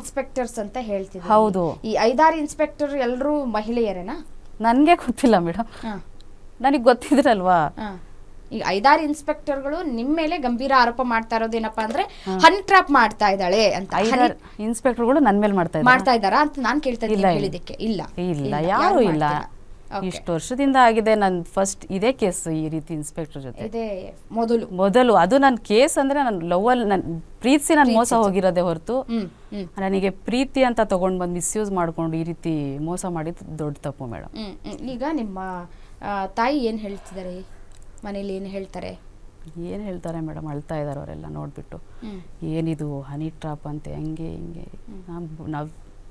Inspectors ಅಂತ ಹೇಳ್ತೀವಿ ಹೌದು. ಈ ಐದಾರು ಇನ್ಸ್ಪೆಕ್ಟರ್ ಎಲ್ಲರೂ ಮಹಿಳೆಯರೇನಾ? ನನಗೆ ಗೊತ್ತಿಲ್ಲ ಮೇಡಮ್ ನನಗೆ ಗೊತ್ತಿದ್ರಲ್ವಾ? ಈ ಈಗ ಐದಾರು ಇನ್ಸ್ಪೆಕ್ಟರ್ಗಳು ನಿಮ್ಮ ಮೇಲೆ ಗಂಭೀರ ಆರೋಪ ಮಾಡ್ತಾ ಇರೋದೇನಪ್ಪ ಅಂದ್ರೆ ಹನ್ ಟ್ರಾಪ್ ಮಾಡ್ತಾ ಇದ್ದಾಳೆ ಅಂತ. ಇನ್ಸ್ಪೆಕ್ಟರ್ಗಳು ನನ್ನ ಮೇಲೆ ಮಾಡ್ತಾ ಇದ್ದಾರೆ? ಮಾಡ್ತಾ ಇದ್ದಾರಾ ಅಂತ ನಾನು ಕೇಳ್ತಾ ಇದ್ದೀನಿ. ಹೇಳಿದಕ್ಕೆ ಇಲ್ಲ. ಇಲ್ಲ. ಯಾರು ಇಲ್ಲ. ಇಷ್ಟು ವರ್ಷದಿಂದ ಆಗಿದೆ. ನನ್ನ ಫಸ್ಟ್ ಇದೇ ಕೇಸ್ ಈ ರೀತಿ ಇನ್ಸ್ಪೆಕ್ಟರ್ ಜೊತೆ. ಇದೇ ಮೊದಲು. ಮೊದಲು. ಅದು ನನ್ನ ಕೇಸ್ ಅಂದ್ರೆ ನನ್ನ ಲವಲ್ ನನ್ನ ಪ್ರೀತಿ ನಾನು ಮೋಸ ಹೋಗಿರೋದೇ ಹೊರತು ನನಗೆ ಪ್ರೀತಿ ಅಂತ ತಗೊಂಡು ಬಂದು ಮಿಸ್ಯೂಸ್ ಮಾಡ್ಕೊಂಡು ಈ ರೀತಿ ಮೋಸ ಮಾಡಿದ್ದು ದೊಡ್ಡ ತಪ್ಪು ಮೇಡಮ್. ಈಗ ನಿಮ್ಮ ತಾಯಿ ಏನ್ ಹೇಳ್ತಿದ್ದಾರೆ? ಮನೇಲಿ ಏನು ಹೇಳ್ತಾರೆ? ಏನು ಹೇಳ್ತಾರೆ ಮೇಡಮ್? ಅಳ್ತಾ ಇದ್ದಾರೆ ಅವರೆಲ್ಲ ನೋಡ್ಬಿಟ್ಟು. ಏನಿದು? ಹನಿ ಟ್ರಾಪ್ ಅಂತೆ ಹಂಗೆ ಹಿಂಗೆ? ನಾವು ನಾವು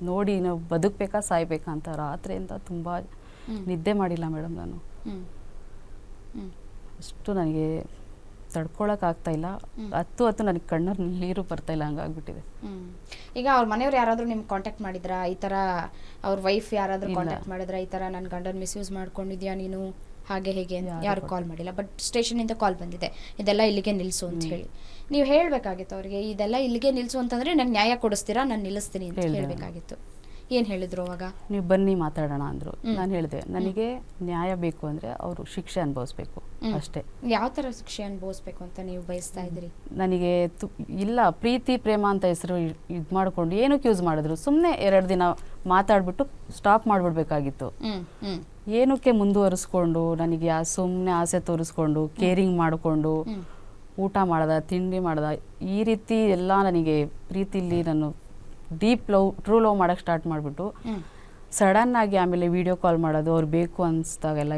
ನೋಡಿ ನಾವು ಬದುಕಬೇಕಾ ಸಾಯ್ಬೇಕಾ ಅಂತ ರಾತ್ರಿಯಿಂದ ತುಂಬ ನಿದ್ದೆ ಮಾಡಿಲ್ಲ ಮೇಡಮ್ ನಾನು. ಅಷ್ಟು ನನಗೆ ತಡ್ಕೊಳಕ್ ಆಗ್ತಾ ಇಲ್ಲ. ಹತ್ತು ಹತ್ತು ನನಗೆ ಕಣ್ಣಲ್ಲಿ ನೀರು ಬರ್ತಾ ಇಲ್ಲ ಹಂಗಾಗ್ಬಿಟ್ಟಿದೆ. ಹ್ಮ್. ಈಗ ಅವ್ರ ಮನೆಯವ್ರು ಯಾರಾದ್ರೂ ನಿಮ್ಗೆ ಕಾಂಟ್ಯಾಕ್ಟ್ ಮಾಡಿದ್ರಾ? ಈ ತರ ಅವ್ರ ವೈಫ್ ಯಾರಾದ್ರೂ ಕಾಂಟ್ಯಾಕ್ಟ್ ಮಾಡಿದ್ರ? ಈ ತರ ನನ್ನ ಗಂಡನ್ ಮಿಸ್ಯೂಸ್ ಮಾಡ್ಕೊಂಡಿದ್ಯಾ ನೀನು? ಹಾಗೆ ಹೇಗೆ ಅಂತ ಯಾರು ಕಾಲ್ ಮಾಡಿಲ್ಲ. ಬಟ್ ಸ್ಟೇಷನ್ ಇಂದ ಕಾಲ್ ಬಂದಿದೆ. ಇದೆಲ್ಲ ಇಲ್ಲಿಗೆ ನಿಲ್ಸು ಅಂತ ಹೇಳಿ. ನೀವು ಹೇಳಬೇಕಾಗಿತ್ತು ಅವ್ರಿಗೆ ಇದೆಲ್ಲ ಇಲ್ಲಿಗೆ ನಿಲ್ಸು ಅಂತಂದ್ರೆ ನಂಗೆ ನ್ಯಾಯ ಕೊಡಿಸ್ತೀರಾ? ನಾನು ನಿಲ್ಲಿಸ್ತೀನಿ ಅಂತ ಹೇಳ್ಬೇಕಾಗಿತ್ತು. ಏನ್ ಹೇಳಿದ್ರು ಅವಾಗ? ನೀವು ಬನ್ನಿ ಮಾತಾಡೋಣ ಅಂದರು. ನಾನು ಹೇಳಿದೆ ನನಗೆ ನ್ಯಾಯ ಬೇಕು ಅಂದರೆ ಅವರು ಶಿಕ್ಷೆ ಅನುಭವಿಸ್ಬೇಕು ಅಷ್ಟೇ. ಯಾವ ತರ ಶಿಕ್ಷೆ ಅನುಭವಿಸ್ಬೇಕು ಅಂತ ನೀವು ಬಯಸ್ತಾ ಇದ್ರಿ ನನಗೆ ತು ಇಲ್ಲ ಪ್ರೀತಿ ಪ್ರೇಮ ಅಂತ ಹೆಸರು ಇದು ಮಾಡ್ಕೊಂಡು ಏನಕ್ಕೆ ಯೂಸ್ ಮಾಡಿದ್ರು? ಸುಮ್ಮನೆ ಎರಡು ದಿನ ಮಾತಾಡ್ಬಿಟ್ಟು ಸ್ಟಾಪ್ ಮಾಡಿಬಿಡ್ಬೇಕಾಗಿತ್ತು. ಏನಕ್ಕೆ ಮುಂದುವರಿಸ್ಕೊಂಡು ನನಗೆ ಆ ಸುಮ್ಮನೆ ಆಸೆ ತೋರಿಸ್ಕೊಂಡು ಕೇರಿಂಗ್ ಮಾಡಿಕೊಂಡು ಊಟ ಮಾಡ್ದ ತಿಂಡಿ ಮಾಡ್ದ ಈ ರೀತಿ ಎಲ್ಲ ನನಗೆ ಪ್ರೀತಿಲಿ ನಾನು ಡೀಪ್ ಲವ್ ಟ್ರೂ ಲವ್ ಮಾಡೋಕ್ಕೆ ಸ್ಟಾರ್ಟ್ ಮಾಡಿಬಿಟ್ಟು ಸಡನ್ ಆಗಿ ಆಮೇಲೆ ವಿಡಿಯೋ ಕಾಲ್ ಮಾಡೋದು ಅವ್ರು ಬೇಕು ಅನಿಸ್ದಾಗೆಲ್ಲ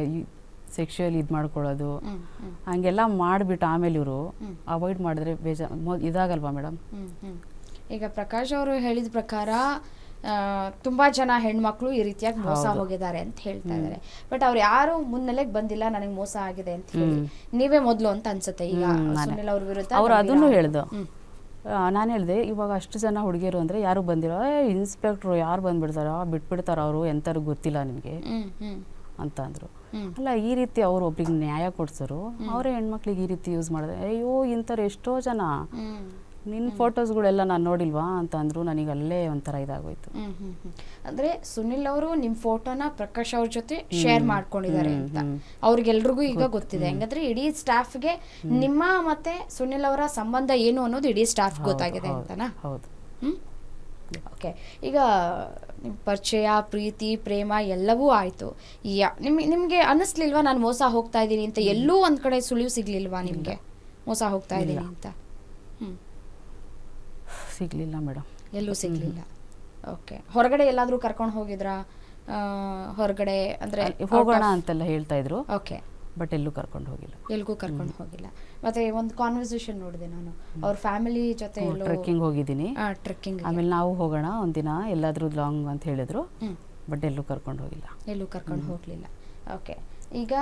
ಸೆಕ್ಷುಯಲ್ ಇದು ಮಾಡ್ಕೊಳ್ಳೋದು. ಹಂಗೆಲ್ಲ ಮಾಡಿಬಿಟ್ಟು ಆಮೇಲೆ ಇವರು ಅವಾಯ್ಡ್ ಮಾಡಿದ್ರೆ ಬೇಜ ಇದಾಗಲ್ವಾ ಮೇಡಮ್. ಈಗ ಪ್ರಕಾಶ್ ಅವರು ಹೇಳಿದ ಪ್ರಕಾರ ತುಂಬಾ ಜನ ಹೆಣ್ಮಕ್ಳು ಈ ರೀತಿಯಾಗಿ ಮೋಸ ಹೋಗಿದ್ದಾರೆ ಅಂತ ಹೇಳ್ತಾ ಇದ್ದಾರೆ ಬಟ್ ಅವ್ರು ಯಾರು ಮುನ್ನೆಲೆಗೆ ಬಂದಿಲ್ಲ ನನಗೆ ಮೋಸ ಆಗಿದೆ ಅಂತ ಹೇಳಿ. ನೀವೇ ಮೊದಲು ಅಂತ ಅನ್ಸುತ್ತೆ ಈಗ. ಅವ್ರ ವಿರುದ್ಧ ಅವ್ರು ಅದನ್ನು ಹೇಳ್ದು. ನಾನು ಹೇಳಿದೆ ಇವಾಗ ಅಷ್ಟು ಜನ ಹುಡುಗಿಯರು ಅಂದರೆ ಯಾರು ಬಂದಿರೋ ಇನ್ಸ್ಪೆಕ್ಟ್ರು ಯಾರು ಬಂದುಬಿಡ್ತಾರೋ ಬಿಟ್ಬಿಡ್ತಾರೋ ಅವರು ಎಂಥವ್ರಿಗೆ ಗೊತ್ತಿಲ್ಲ ನಿಮಗೆ ಅಂತ ಅಂದರು. ಅಲ್ಲ ಈ ರೀತಿ ಅವರು ಒಬ್ರಿಗೆ ನ್ಯಾಯ ಕೊಡ್ಸರು ಅವರೇ ಹೆಣ್ಮಕ್ಳಿಗೆ ಈ ರೀತಿ ಯೂಸ್ ಮಾಡಿದ್ರೆ ಅಯ್ಯೋ ಇಂಥವ್ರು ಎಷ್ಟೋ ಜನ. ನಿನ್ನ ಫೋಟೋಸ್ಗಳೆಲ್ಲ ನಾನು ನೋಡಿಲ್ವಾ ಅಂತ ಅಂದರು ನನಗೆ ಅಲ್ಲೇ ಒಂಥರ ಇದಾಗೋಯ್ತು. ಅಂದ್ರೆ ಸುನಿಲ್ ಅವರು ನಿಮ್ಮ ಫೋಟೋನ ಪ್ರಕಾಶ್ ಅವ್ರ ಜೊತೆ ಶೇರ್ ಮಾಡ್ಕೊಂಡಿದ್ದಾರೆ ಅಂತ. ಅವ್ರಿಗೆಲ್ರಿಗೂ ಈಗ ಗೊತ್ತಿದೆ. ಹಂಗಂದ್ರೆ ಇಡೀ ಸ್ಟಾಫ್ಗೆ ನಿಮ್ಮ ಮತ್ತೆ ಸುನಿಲ್ ಅವರ ಸಂಬಂಧ ಏನು ಅನ್ನೋದು ಇಡೀ ಸ್ಟಾಫ್ ಗೊತ್ತಾಗಿದೆ ಅಂತನಾ? ಹೌದು. ಓಕೆ. ಈಗ ನಿಮ್ಮ ಪರಿಚಯ ಪ್ರೀತಿ ಪ್ರೇಮ ಎಲ್ಲವೂ ಆಯ್ತು. ಯಾ ನಿಮ್ ನಿಮ್ಗೆ ಅನ್ನಿಸ್ಲಿಲ್ವಾ ನಾನು ಮೋಸ ಹೋಗ್ತಾ ಇದ್ದೀನಿ ಅಂತ? ಎಲ್ಲೂ ಒಂದು ಕಡೆ ಸುಳಿವು ಸಿಗ್ಲಿಲ್ವಾ ನಿಮಗೆ? ಮೋಸ ಹೋಗ್ತಾ ಇದ್ದೀನಿ ಅಂತ. ಹ್ಮ್. ಸಿಗಲಿಲ್ಲ ಮೇಡಮ್. ಎಲ್ಲೂ ಸಿಗ್ಲಿಲ್ಲ. ಓಕೆ ಹೊರಗಡೆ ಎಲ್ಲಾದ್ರೂ ಕರ್ಕೊಂಡು ಹೋಗಿದ್ರಾ? ಹೊರಗಡೆ ಅಂದ್ರೆ ಹೋಗೋಣ ಅಂತೆಲ್ಲ ಹೇಳ್ತಾ ಇದ್ರು. ಓಕೆ ಬಟ್ ಎಲ್ಲೂ ಕರ್ಕೊಂಡು ಹೋಗಿಲ್ಲ. ಎಲ್ಗೂ ಕರ್ಕೊಂಡು ಹೋಗಿಲ್ಲ. ಮತ್ತೆ ಒಂದು ಕಾನ್ವರ್ಸೇಷನ್ ನೋಡಿದೆ ನಾನು. ಅವ್ರ ಫ್ಯಾಮಿಲಿ ಜೊತೆ ಟ್ರೆಕ್ಕಿಂಗ್ ಹೋಗಿದ್ದೀನಿ. ಟ್ರೆಕ್ಕಿಂಗ್ ಆಮೇಲೆ ನಾವು ಹೋಗೋಣ ಒಂದಿನ ಎಲ್ಲಾದ್ರೂ ಲಾಂಗ್ ಅಂತ ಹೇಳಿದ್ರು. ಬಟ್ ಎಲ್ಲೂ ಕರ್ಕೊಂಡು ಹೋಗಿಲ್ಲ. ಎಲ್ಲೂ ಕರ್ಕೊಂಡು ಹೋಗ್ಲಿಲ್ಲ. ಓಕೆ ಈಗ